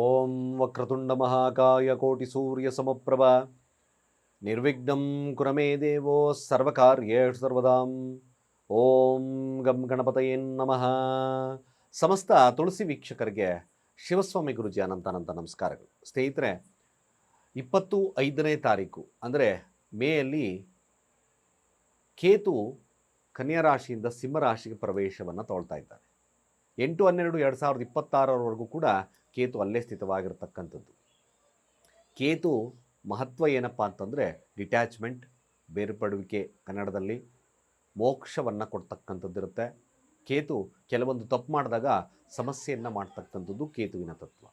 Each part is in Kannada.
ಓಂ ವಕ್ರತುಂಡ ಮಹಾಕಾಯ ಕೋಟಿ ಸೂರ್ಯ ಸಮಪ್ರಭ. ನಿರ್ವಿಘ್ನಂ ಕುರಮೇ ದೇವೋ ಸರ್ವಕಾರ್ಯೇಷು ಸರ್ವದಾಂ. ಓಂ ಗಂ ಗಣಪತಯೇ ನಮಃ. ಸಮಸ್ತ ತುಳಸಿ ವೀಕ್ಷಕರಿಗೆ ಶಿವಸ್ವಾಮಿ ಗುರುಜಿ ಅನಂತ ಅನಂತ ನಮಸ್ಕಾರಗಳು. ಸ್ನೇಹಿತರೆ, ಇಪ್ಪತ್ತು ಐದನೇ ತಾರೀಕು, ಅಂದರೆ ಮೇಯಲ್ಲಿ ಕೇತು ಕನ್ಯಾ ರಾಶಿಯಿಂದ ಸಿಂಹ ರಾಶಿಗೆ ಪ್ರವೇಶವನ್ನು ತೊಳ್ತಾ ಇದ್ದಾರೆ. ಎಂಟು ಹನ್ನೆರಡು ಎರಡು ಸಾವಿರದ ಇಪ್ಪತ್ತಾರರವರೆಗೂ ಕೂಡ ಕೇತು ಅಲ್ಲೇ ಸ್ಥಿತವಾಗಿರ್ತಕ್ಕಂಥದ್ದು. ಕೇತು ಮಹತ್ವ ಏನಪ್ಪ ಅಂತಂದರೆ ಡಿಟ್ಯಾಚ್ಮೆಂಟ್, ಬೇರ್ಪಡುವಿಕೆ ಕನ್ನಡದಲ್ಲಿ ಮೋಕ್ಷವನ್ನು ಕೊಡ್ತಕ್ಕಂಥದ್ದಿರುತ್ತೆ. ಕೇತು ಕೆಲವೊಂದು ತಪ್ಪು ಮಾಡಿದಾಗ ಸಮಸ್ಯೆಯನ್ನು ಮಾಡ್ತಕ್ಕಂಥದ್ದು ಕೇತುವಿನ ತತ್ವ.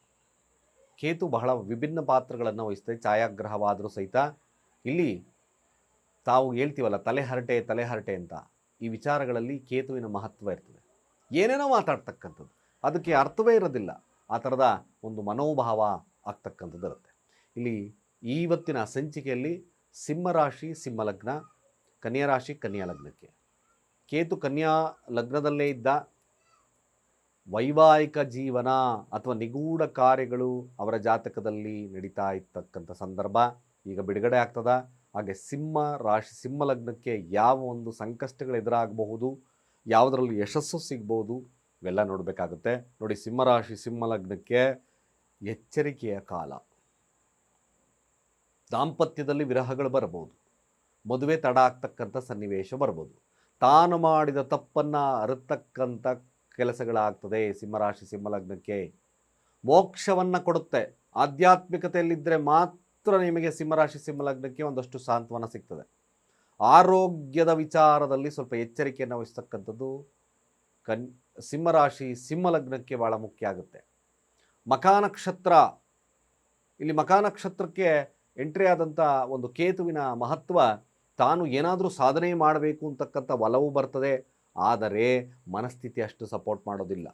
ಕೇತು ಬಹಳ ವಿಭಿನ್ನ ಪಾತ್ರಗಳನ್ನು ವಹಿಸ್ತದೆ ಛಾಯಾಗ್ರಹವಾದರೂ ಸಹಿತ ಇಲ್ಲಿ ತಾವು ಹೇಳ್ತೀವಲ್ಲ ತಲೆಹರಟೆ ತಲೆಹರಟೆ ಅಂತ. ಈ ವಿಚಾರಗಳಲ್ಲಿ ಕೇತುವಿನ ಮಹತ್ವ ಇರ್ತದೆ. ಏನೇನೋ ಮಾತಾಡ್ತಕ್ಕಂಥದ್ದು. ಅದಕ್ಕೆ ಅರ್ಥವೇ ಇರೋದಿಲ್ಲ. ಆ ಥರದ ಒಂದು ಮನೋಭಾವ ಆಗ್ತಕ್ಕಂಥದ್ದು ಇರುತ್ತೆ. ಇಲ್ಲಿ ಇವತ್ತಿನ ಸಂಚಿಕೆಯಲ್ಲಿ ಸಿಂಹರಾಶಿ, ಸಿಂಹಲಗ್ನ ಕನ್ಯಾ ರಾಶಿ ಕನ್ಯಾ ಲಗ್ನಕ್ಕೆ ಕೇತು ಕನ್ಯಾ ಲಗ್ನದಲ್ಲೇ ಇದ್ದ ವೈವಾಹಿಕ ಜೀವನ ಅಥವಾ ನಿಗೂಢ ಕಾರ್ಯಗಳು ಅವರ ಜಾತಕದಲ್ಲಿ ನಡೀತಾ ಇರ್ತಕ್ಕಂಥ ಸಂದರ್ಭ ಈಗ ಬಿಡುಗಡೆ ಆಗ್ತದ. ಹಾಗೆ ಸಿಂಹ ರಾಶಿ ಸಿಂಹ ಲಗ್ನಕ್ಕೆ ಯಾವ ಒಂದು ಸಂಕಷ್ಟಗಳು ಎದುರಾಗಬಹುದು ಯಾವುದರಲ್ಲಿ ಯಶಸ್ಸು ಸಿಗ್ಬೋದು ಇವೆಲ್ಲ ನೋಡಬೇಕಾಗುತ್ತೆ. ನೋಡಿ, ಸಿಂಹರಾಶಿ ಸಿಂಹ ಲಗ್ನಕ್ಕೆ ಎಚ್ಚರಿಕೆಯ ಕಾಲ. ದಾಂಪತ್ಯದಲ್ಲಿ ವಿರಹಗಳು ಬರ್ಬೋದು. ಮದುವೆ ತಡ ಆಗ್ತಕ್ಕಂಥ ಸನ್ನಿವೇಶ ಬರ್ಬೋದು. ತಾನು ಮಾಡಿದ ತಪ್ಪನ್ನು ಅರಿತಕ್ಕಂಥ ಕೆಲಸಗಳಾಗ್ತದೆ ಸಿಂಹರಾಶಿ, ಸಿಂಹಲಗ್ನಕ್ಕೆ. ಮೋಕ್ಷವನ್ನು ಕೊಡುತ್ತೆ. ಆಧ್ಯಾತ್ಮಿಕತೆಯಲ್ಲಿದ್ದರೆ ಮಾತ್ರ ನಿಮಗೆ ಸಿಂಹರಾಶಿ, ಸಿಂಹಲಗ್ನಕ್ಕೆ ಒಂದಷ್ಟು ಸಾಂತ್ವನ ಸಿಗ್ತದೆ. ಆರೋಗ್ಯದ ವಿಚಾರದಲ್ಲಿ ಸ್ವಲ್ಪ ಎಚ್ಚರಿಕೆಯನ್ನು ವಹಿಸ್ತಕ್ಕಂಥದ್ದು ಕನ್, ಸಿಂಹರಾಶಿ, ಸಿಂಹಲಗ್ನಕ್ಕೆ ಭಾಳ ಮುಖ್ಯ ಆಗುತ್ತೆ. ಮಖಾನಕ್ಷತ್ರ, ಇಲ್ಲಿ ಮಖಾನಕ್ಷತ್ರಕ್ಕೆ ಎಂಟ್ರಿ ಆದಂಥ ಒಂದು ಕೇತುವಿನ ಮಹತ್ವ ತಾನು ಏನಾದರೂ ಸಾಧನೆ ಮಾಡಬೇಕು ಅಂತಕ್ಕಂಥ ಒಲವು ಬರ್ತದೆ, ಆದರೆ ಮನಸ್ಥಿತಿ ಅಷ್ಟು ಸಪೋರ್ಟ್ ಮಾಡೋದಿಲ್ಲ.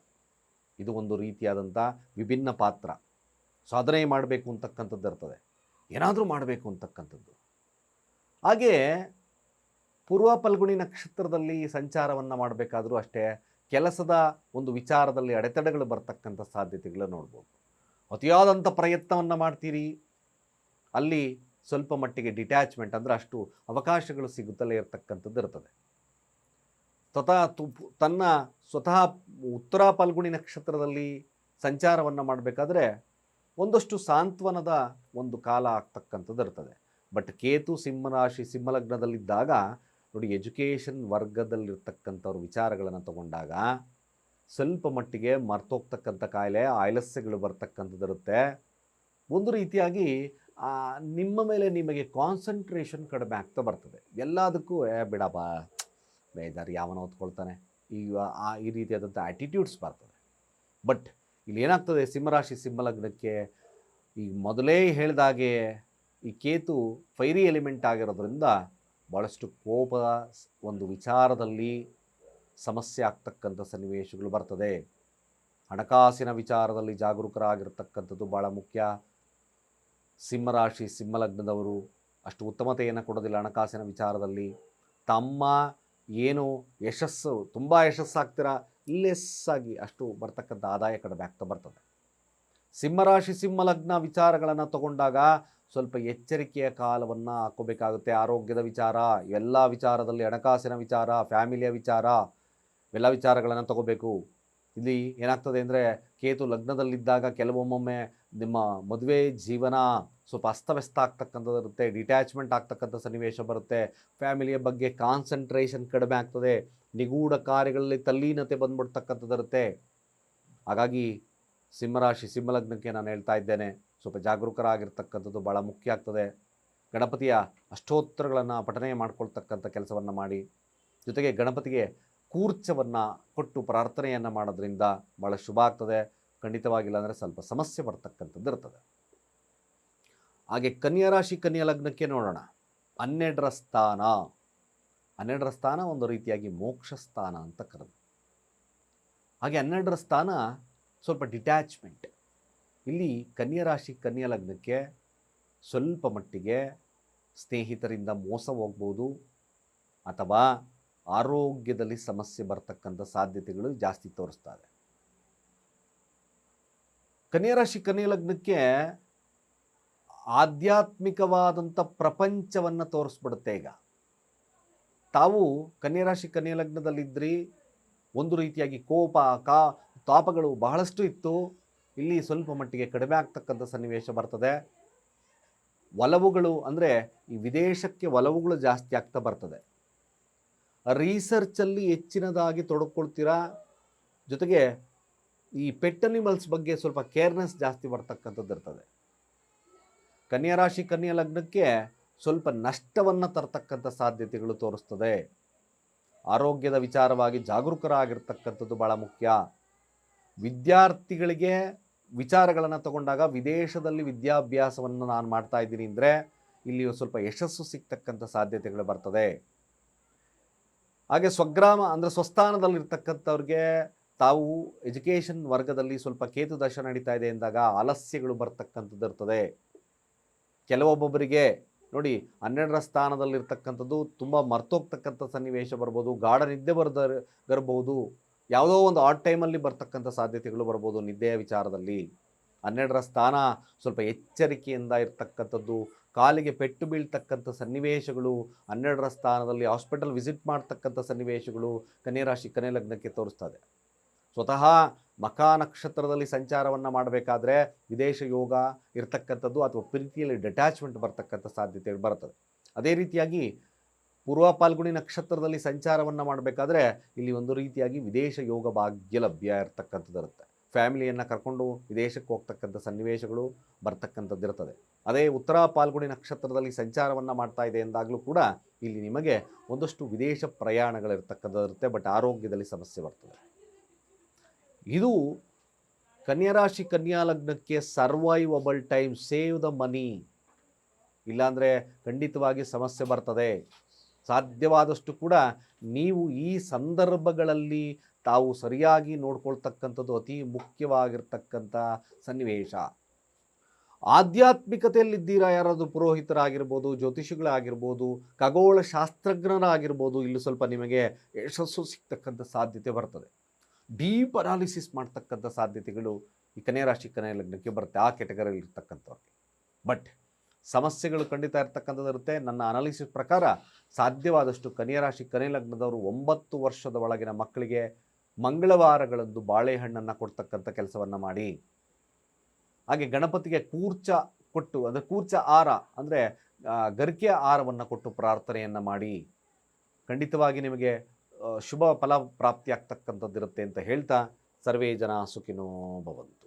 ಇದು ಒಂದು ರೀತಿಯಾದಂಥ ವಿಭಿನ್ನ ಪಾತ್ರ. ಸಾಧನೆ ಮಾಡಬೇಕು ಅಂತಕ್ಕಂಥದ್ದು ಇರ್ತದೆ. ಏನಾದರೂ ಮಾಡಬೇಕು ಅಂತಕ್ಕಂಥದ್ದು. ಹಾಗೆ ಪೂರ್ವ ಫಲ್ಗುಣಿ ನಕ್ಷತ್ರದಲ್ಲಿ ಸಂಚಾರವನ್ನು ಮಾಡಬೇಕಾದ್ರೂ ಅಷ್ಟೇ ಕೆಲಸದ ಒಂದು ವಿಚಾರದಲ್ಲಿ ಅಡೆತಡೆಗಳು ಬರ್ತಕ್ಕಂಥ ಸಾಧ್ಯತೆಗಳು ನೋಡ್ಬೋದು. ಅತಿಯಾದಂಥ ಪ್ರಯತ್ನವನ್ನು ಮಾಡ್ತೀರಿ. ಅಲ್ಲಿ ಸ್ವಲ್ಪ ಮಟ್ಟಿಗೆ ಡಿಟ್ಯಾಚ್ಮೆಂಟ್ ಅಂದರೆ ಅಷ್ಟು ಅವಕಾಶಗಳು ಸಿಗುತ್ತಲೇ ಇರತಕ್ಕಂಥದ್ದು ಇರ್ತದೆ. ಸ್ವತಃ ತನ್ನ ಸ್ವತಃ ಉತ್ತರ ಫಲ್ಗುಣಿ ನಕ್ಷತ್ರದಲ್ಲಿ ಸಂಚಾರವನ್ನು ಮಾಡಬೇಕಾದ್ರೆ ಒಂದಷ್ಟು ಸಾಂತ್ವನದ ಒಂದು ಕಾಲ ಆಗ್ತಕ್ಕಂಥದ್ದು ಇರ್ತದೆ. ಬಟ್ ಕೇತು ಸಿಂಹರಾಶಿ ಸಿಂಹಲಗ್ನದಲ್ಲಿದ್ದಾಗ ನೋಡಿ ಎಜುಕೇಷನ್ ವರ್ಗದಲ್ಲಿರ್ತಕ್ಕಂಥವ್ರ ವಿಚಾರಗಳನ್ನು ತಗೊಂಡಾಗ ಸ್ವಲ್ಪ ಮಟ್ಟಿಗೆ ಮರ್ತೋಗ್ತಕ್ಕಂಥ ಕಾಯಿಲೆ, ಆಲಸ್ಯಗಳು ಬರ್ತಕ್ಕಂಥದ್ದಿರುತ್ತೆ. ಒಂದು ರೀತಿಯಾಗಿ ನಿಮ್ಮ ಮೇಲೆ ನಿಮಗೆ ಕಾನ್ಸಂಟ್ರೇಷನ್ ಕಡಿಮೆ ಆಗ್ತಾ ಬರ್ತದೆ. ಎಲ್ಲದಕ್ಕೂ, ಏ, ಬಿಡಪ್ಪ, ಬೇಜಾರು, ಯಾವನ ಹೊತ್ಕೊಳ್ತಾನೆ. ಈಗ ಆ, ಈ ರೀತಿಯಾದಂಥ ಆ್ಯಟಿಟ್ಯೂಡ್ಸ್ ಬರ್ತದೆ. ಬಟ್ ಇಲ್ಲಿ ಏನಾಗ್ತದೆ, ಸಿಂಹರಾಶಿ ಸಿಂಹಲಗ್ನಕ್ಕೆ ಈಗ ಮೊದಲೇ ಹೇಳಿದಾಗೆ ಈ ಕೇತು ಫೈರಿ ಎಲಿಮೆಂಟ್ ಆಗಿರೋದ್ರಿಂದ ಭಾಳಷ್ಟು ಕೋಪ ಒಂದು ವಿಚಾರದಲ್ಲಿ ಸಮಸ್ಯೆ ಆಗ್ತಕ್ಕಂಥ ಸನ್ನಿವೇಶಗಳು ಬರ್ತದೆ. ಹಣಕಾಸಿನ ವಿಚಾರದಲ್ಲಿ ಜಾಗರೂಕರಾಗಿರ್ತಕ್ಕಂಥದ್ದು ಭಾಳ ಮುಖ್ಯ. ಸಿಂಹರಾಶಿ, ಸಿಂಹಲಗ್ನದವರು ಅಷ್ಟು ಉತ್ತಮತೆಯನ್ನು ಕೊಡೋದಿಲ್ಲ ಹಣಕಾಸಿನ ವಿಚಾರದಲ್ಲಿ. ತಮ್ಮ ಏನು ಯಶಸ್ಸು, ತುಂಬ ಯಶಸ್ಸಾಗ್ತೀರ? ಲೆಸ್ಸಾಗಿ ಅಷ್ಟು ಬರ್ತಕ್ಕಂಥ ಆದಾಯ ಕಡಿಮೆ ಆಗ್ತಾ ಬರ್ತದೆ. ಸಿಂಹರಾಶಿ, ಸಿಂಹಲಗ್ನ ವಿಚಾರಗಳನ್ನು ತಗೊಂಡಾಗ ಸ್ವಲ್ಪ ಎಚ್ಚರಿಕೆಯ ಕಾಲವನ್ನು ಹಾಕೋಬೇಕಾಗುತ್ತೆ ಆರೋಗ್ಯದ ವಿಚಾರ, ಎಲ್ಲ ವಿಚಾರದಲ್ಲಿ ಹಣಕಾಸಿನ ವಿಚಾರ, ಫ್ಯಾಮಿಲಿಯ ವಿಚಾರ ಎಲ್ಲ ವಿಚಾರಗಳನ್ನು ತಗೋಬೇಕು. ಇಲ್ಲಿ ಏನಾಗ್ತದೆ ಅಂದರೆ ಕೇತು ಲಗ್ನದಲ್ಲಿದ್ದಾಗ ಕೆಲವೊಮ್ಮೊಮ್ಮೆ ನಿಮ್ಮ ಮದುವೆ ಜೀವನ ಸ್ವಲ್ಪ ಅಸ್ತವ್ಯಸ್ತ ಆಗ್ತಕ್ಕಂಥದ್ದು ಇರುತ್ತೆ ಡಿಟ್ಯಾಚ್ಮೆಂಟ್ ಆಗ್ತಕ್ಕಂಥ ಸನ್ನಿವೇಶ ಬರುತ್ತೆ, ಫ್ಯಾಮಿಲಿಯ ಬಗ್ಗೆ ಕಾನ್ಸಂಟ್ರೇಷನ್ ಕಡಿಮೆ ಆಗ್ತದೆ, ನಿಗೂಢ ಕಾರ್ಯಗಳಲ್ಲಿ ತಲ್ಲೀನತೆ ಬಂದ್ಬಿಡ್ತಕ್ಕಂಥದ್ದು ಇರುತ್ತೆ. ಹಾಗಾಗಿ ಸಿಂಹರಾಶಿ, ಸಿಂಹಲಗ್ನಕ್ಕೆ ನಾನು ಹೇಳ್ತಾ ಇದ್ದೇನೆ. ಸ್ವಲ್ಪ ಜಾಗರೂಕರಾಗಿರ್ತಕ್ಕಂಥದ್ದು ಭಾಳ ಮುಖ್ಯ ಆಗ್ತದೆ. ಗಣಪತಿಯ ಅಷ್ಟೋತ್ತರಗಳನ್ನು ಪಠನೆ ಮಾಡ್ಕೊಳ್ತಕ್ಕಂಥ ಕೆಲಸವನ್ನು ಮಾಡಿ, ಜೊತೆಗೆ ಗಣಪತಿಗೆ ಕೂರ್ಚವನ್ನು ಕೊಟ್ಟು ಪ್ರಾರ್ಥನೆಯನ್ನು ಮಾಡೋದ್ರಿಂದ ಭಾಳ ಶುಭ ಆಗ್ತದೆ. ಖಂಡಿತವಾಗಿಲ್ಲ ಅಂದರೆ ಸ್ವಲ್ಪ ಸಮಸ್ಯೆ ಬರ್ತಕ್ಕಂಥದ್ದು ಇರ್ತದೆ. ಹಾಗೆ ಕನ್ಯಾ ರಾಶಿ, ಕನ್ಯಾ ಲಗ್ನಕ್ಕೆ ನೋಡೋಣ. ಹನ್ನೆರಡರ ಸ್ಥಾನ. ಹನ್ನೆರಡರ ಸ್ಥಾನ ಒಂದು ರೀತಿಯಾಗಿ ಮೋಕ್ಷ ಸ್ಥಾನ ಅಂತ ಕರೆದು. ಹಾಗೆ ಹನ್ನೆರಡರ ಸ್ಥಾನ ಸ್ವಲ್ಪ ಡಿಟ್ಯಾಚ್ಮೆಂಟ್ ಇಲ್ಲಿ ಕನ್ಯಾ ರಾಶಿ, ಕನ್ಯಾ ಲಗ್ನಕ್ಕೆ ಸ್ವಲ್ಪ ಮಟ್ಟಿಗೆ ಸ್ನೇಹಿತರಿಂದ ಮೋಸ ಹೋಗ್ಬೋದು ಅಥವಾ ಆರೋಗ್ಯದಲ್ಲಿ ಸಮಸ್ಯೆ ಬರ್ತಕ್ಕಂಥ ಸಾಧ್ಯತೆಗಳು ಜಾಸ್ತಿ ತೋರಿಸ್ತಾರೆ. ಕನ್ಯಾ ರಾಶಿ, ಕನ್ಯಾ ಲಗ್ನಕ್ಕೆ ಆಧ್ಯಾತ್ಮಿಕವಾದಂಥ ಪ್ರಪಂಚವನ್ನು ತೋರಿಸ್ಬಿಡುತ್ತೆ ಈಗ. ತಾವು ಕನ್ಯಾ ರಾಶಿ, ಕನ್ಯಾ ಲಗ್ನದಲ್ಲಿದ್ರಿ, ಒಂದು ರೀತಿಯಾಗಿ ಕೋಪ, ಕಾ, ತಾಪಗಳು ಬಹಳಷ್ಟು ಇತ್ತು. ಇಲ್ಲಿ ಸ್ವಲ್ಪ ಮಟ್ಟಿಗೆ ಕಡಿಮೆ ಆಗ್ತಕ್ಕಂಥ ಸನ್ನಿವೇಶ ಬರ್ತದೆ. ಒಲವುಗಳು ಅಂದರೆ ಈ ವಿದೇಶಕ್ಕೆ ಒಲವುಗಳು ಜಾಸ್ತಿ ಆಗ್ತಾ ಬರ್ತದೆ. ರೀಸರ್ಚಲ್ಲಿ ಹೆಚ್ಚಿನದಾಗಿ ತೊಡಕೊಳ್ತೀರಾ? ಜೊತೆಗೆ ಈ ಪೆಟ್ ಅನಿಮಲ್ಸ್ ಬಗ್ಗೆ ಸ್ವಲ್ಪ ಕೇರ್ನೆಸ್ ಜಾಸ್ತಿ ಬರ್ತಕ್ಕಂಥದ್ದು ಇರ್ತದೆ. ಕನ್ಯಾ ರಾಶಿ, ಕನ್ಯಾ ಲಗ್ನಕ್ಕೆ ಸ್ವಲ್ಪ ನಷ್ಟವನ್ನು ತರ್ತಕ್ಕಂಥ ಸಾಧ್ಯತೆಗಳು ತೋರಿಸ್ತದೆ. ಆರೋಗ್ಯದ ವಿಚಾರವಾಗಿ ಜಾಗರೂಕರಾಗಿರ್ತಕ್ಕಂಥದ್ದು ಭಾಳ ಮುಖ್ಯ. ವಿದ್ಯಾರ್ಥಿಗಳಿಗೆ ವಿಚಾರಗಳನ್ನು ತಗೊಂಡಾಗ ವಿದೇಶದಲ್ಲಿ ವಿದ್ಯಾಭ್ಯಾಸವನ್ನು ನಾನು ಮಾಡ್ತಾ ಇದ್ದೀನಿ ಅಂದರೆ ಇಲ್ಲಿ ಸ್ವಲ್ಪ ಯಶಸ್ಸು ಸಿಗ್ತಕ್ಕಂಥ ಸಾಧ್ಯತೆಗಳು ಬರ್ತದೆ. ಹಾಗೆ ಸ್ವಗ್ರಾಮ ಅಂದರೆ ಸ್ವಸ್ಥಾನದಲ್ಲಿರ್ತಕ್ಕಂಥವ್ರಿಗೆ ತಾವು ಎಜುಕೇಷನ್ ವರ್ಗದಲ್ಲಿ ಸ್ವಲ್ಪ ಕೇತು ದಶ ನಡೀತಾ ಇದೆ ಎಂದಾಗ ಆಲಸ್ಯಗಳು ಬರ್ತಕ್ಕಂಥದ್ದು ಇರ್ತದೆ. ಕೆಲವೊಬ್ಬೊಬ್ಬರಿಗೆ ನೋಡಿ ಹನ್ನೆರಡರ ಸ್ಥಾನದಲ್ಲಿರ್ತಕ್ಕಂಥದ್ದು ತುಂಬ ಮರ್ತೋಗ್ತಕ್ಕಂಥ ಸನ್ನಿವೇಶ ಬರ್ಬೋದು, ಗಾಢ ನಿದ್ದೆ ಬರ್ದ ಬರಬಹುದು ಯಾವುದೋ ಒಂದು ಆಟ್ ಟೈಮಲ್ಲಿ ಬರ್ತಕ್ಕಂಥ ಸಾಧ್ಯತೆಗಳು ಬರ್ಬೋದು ನಿದ್ದೆಯ ವಿಚಾರದಲ್ಲಿ. ಹನ್ನೆರಡರ ಸ್ಥಾನ ಸ್ವಲ್ಪ ಎಚ್ಚರಿಕೆಯಿಂದ ಇರ್ತಕ್ಕಂಥದ್ದು, ಕಾಲಿಗೆ ಪೆಟ್ಟು ಬೀಳ್ತಕ್ಕಂಥ ಸನ್ನಿವೇಶಗಳು, ಹನ್ನೆರಡರ ಸ್ಥಾನದಲ್ಲಿ ಹಾಸ್ಪಿಟಲ್ ವಿಸಿಟ್ ಮಾಡ್ತಕ್ಕಂಥ ಸನ್ನಿವೇಶಗಳು ಕನ್ಯರಾಶಿ ಕನ್ಯಾ ಲಗ್ನಕ್ಕೆ ತೋರಿಸ್ತದೆ ಸ್ವತಃ ಮಕಾ ನಕ್ಷತ್ರದಲ್ಲಿ ಸಂಚಾರವನ್ನು ಮಾಡಬೇಕಾದ್ರೆ ವಿದೇಶ ಯೋಗ ಇರ್ತಕ್ಕಂಥದ್ದು ಅಥವಾ ಪ್ರೀತಿಯಲ್ಲಿ ಡಿಟ್ಯಾಚ್ಮೆಂಟ್ ಬರ್ತಕ್ಕಂಥ ಸಾಧ್ಯತೆಗಳು ಬರ್ತದೆ ಅದೇ ರೀತಿಯಾಗಿ ಪೂರ್ವ ಪಾಲ್ಗುಣಿ ನಕ್ಷತ್ರದಲ್ಲಿ ಸಂಚಾರವನ್ನು ಮಾಡಬೇಕಾದ್ರೆ ಇಲ್ಲಿ ಒಂದು ರೀತಿಯಾಗಿ ವಿದೇಶ ಯೋಗ ಭಾಗ್ಯ ಲಭ್ಯ ಇರ್ತಕ್ಕಂಥದ್ದು ಇರುತ್ತೆ. ಫ್ಯಾಮಿಲಿಯನ್ನು ಕರ್ಕೊಂಡು ವಿದೇಶಕ್ಕೆ ಹೋಗ್ತಕ್ಕಂಥ ಸನ್ನಿವೇಶಗಳು ಬರ್ತಕ್ಕಂಥದ್ದು ಇರ್ತದೆ. ಅದೇ ಉತ್ತರ ಪಾಲ್ಗುಣಿ ನಕ್ಷತ್ರದಲ್ಲಿ ಸಂಚಾರವನ್ನು ಮಾಡ್ತಾ ಇದೆ ಎಂದಾಗಲೂ ಕೂಡ ಇಲ್ಲಿ ನಿಮಗೆ ಒಂದಷ್ಟು ವಿದೇಶ ಪ್ರಯಾಣಗಳಿರ್ತಕ್ಕಂಥದ್ದು ಇರುತ್ತೆ, ಬಟ್ ಆರೋಗ್ಯದಲ್ಲಿ ಸಮಸ್ಯೆ ಬರ್ತದೆ. ಇದು ಕನ್ಯಾ ರಾಶಿ, ಕನ್ಯಾ ಲಗ್ನಕ್ಕೆ survivable time, save the money. ಇಲ್ಲಾಂದರೆ ಖಂಡಿತವಾಗಿ ಸಮಸ್ಯೆ ಬರ್ತದೆ. ಸಾಧ್ಯವಾದಷ್ಟು ಕೂಡ ನೀವು ಈ ಸಂದರ್ಭಗಳಲ್ಲಿ ತಾವು ಸರಿಯಾಗಿ ನೋಡ್ಕೊಳ್ತಕ್ಕಂಥದ್ದು ಅತಿ ಮುಖ್ಯವಾಗಿರ್ತಕ್ಕಂಥ ಸನ್ನಿವೇಶ. ಆಧ್ಯಾತ್ಮಿಕತೆಯಲ್ಲಿದ್ದೀರಾ ಯಾರಾದರೂ ಪುರೋಹಿತರಾಗಿರ್ಬೋದು, ಜ್ಯೋತಿಷಿಗಳಾಗಿರ್ಬೋದು, ಖಗೋಳ ಶಾಸ್ತ್ರಜ್ಞರಾಗಿರ್ಬೋದು, ಇಲ್ಲಿ ಸ್ವಲ್ಪ ನಿಮಗೆ ಯಶಸ್ಸು ಸಿಗ್ತಕ್ಕಂಥ ಸಾಧ್ಯತೆ ಬರ್ತದೆ. ಡೀಪ್ ಅನಾಲಿಸಿಸ್ ಮಾಡ್ತಕ್ಕಂಥ ಸಾಧ್ಯತೆಗಳು ಈ ಕನ್ಯಾ ರಾಶಿ, ಕನ್ಯಾ ಲಗ್ನಕ್ಕೆ ಬರುತ್ತೆ, ಆ ಕೆಟಗರಿಯಲ್ಲಿ ಬಟ್ ಸಮಸ್ಯೆಗಳು ಖಂಡಿತ ಇರ್ತಕ್ಕಂಥದ್ದು ಇರುತ್ತೆ. ನನ್ನ ಅನಾಲಿಸಿಸ್ ಪ್ರಕಾರ ಸಾಧ್ಯವಾದಷ್ಟು ಕನ್ಯಾ ರಾಶಿ, ಕನ್ಯಾ ಲಗ್ನದವರು ಒಂಬತ್ತು ವರ್ಷದ ಒಳಗಿನ ಮಕ್ಕಳಿಗೆ ಮಂಗಳವಾರಗಳಂದು ಬಾಳೆಹಣ್ಣನ್ನು ಕೊಡ್ತಕ್ಕಂಥ ಕೆಲಸವನ್ನು ಮಾಡಿ. ಹಾಗೆ ಗಣಪತಿಗೆ ಕೂರ್ಚ ಕೊಟ್ಟು, ಅಂದರೆ ಕೂರ್ಚ ಆರ, ಅಂದರೆ ಗರಿಕೆಯ ಆರವನ್ನು ಕೊಟ್ಟು ಪ್ರಾರ್ಥನೆಯನ್ನು ಮಾಡಿ. ಖಂಡಿತವಾಗಿ ನಿಮಗೆ ಶುಭ ಫಲ ಪ್ರಾಪ್ತಿಯಾಗ್ತಕ್ಕಂಥದ್ದಿರುತ್ತೆ ಅಂತ ಹೇಳ್ತಾ ಸರ್ವೇ ಜನ ಸುಖಿನೋ ಭವಂತು.